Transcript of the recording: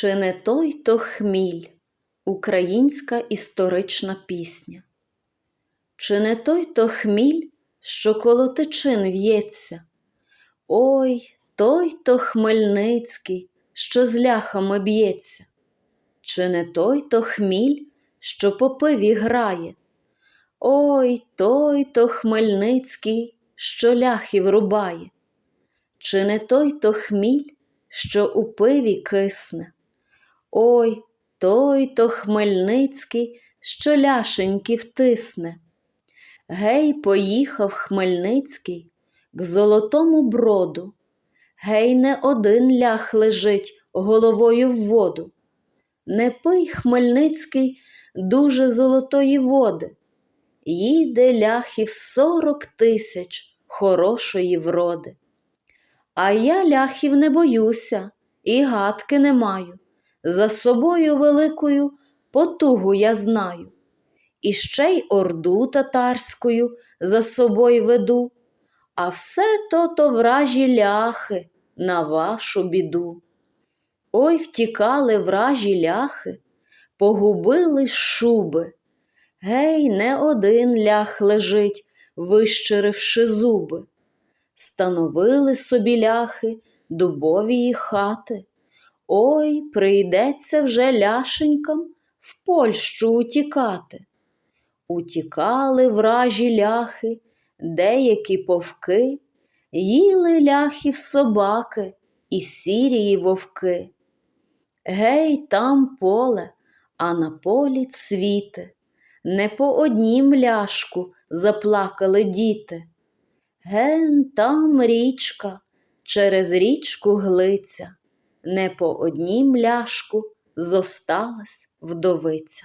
Чи не той то хміль, українська історична пісня? Чи не той то хміль, що коло тичин в'ється? Ой, той то Хмельницький, що з ляхами б'ється? Чи не той то хміль, що по пиві грає? Ой, той то Хмельницький, що ляхів рубає? Чи не той то хміль, що у пиві кисне? Ой, той то Хмельницький, що ляшеньки втисне. Гей, поїхав Хмельницький к золотому броду. Гей, не один лях лежить головою в воду. Не пий Хмельницький дуже золотої води. Їде ляхів сорок тисяч хорошої вроди. А я ляхів не боюся і гадки не маю. За собою великою потугу я знаю. І ще й орду татарською за собою веду, а все то то вражі ляхи на вашу біду. Ой втікали вражі ляхи, погубили шуби. Гей, не один лях лежить, вищеривши зуби. Становили собі ляхи дубовії хати. Ой, прийдеться вже ляшенькам в Польщу утікати. Утікали вражі ляхи, деякі повки, їли ляхів собаки і сірії вовки. Гей, там поле, а на полі цвіте, не по однім ляшку заплакали діти. Ген там річка, через річку глиця, не по одній мляшку зосталась вдовиця.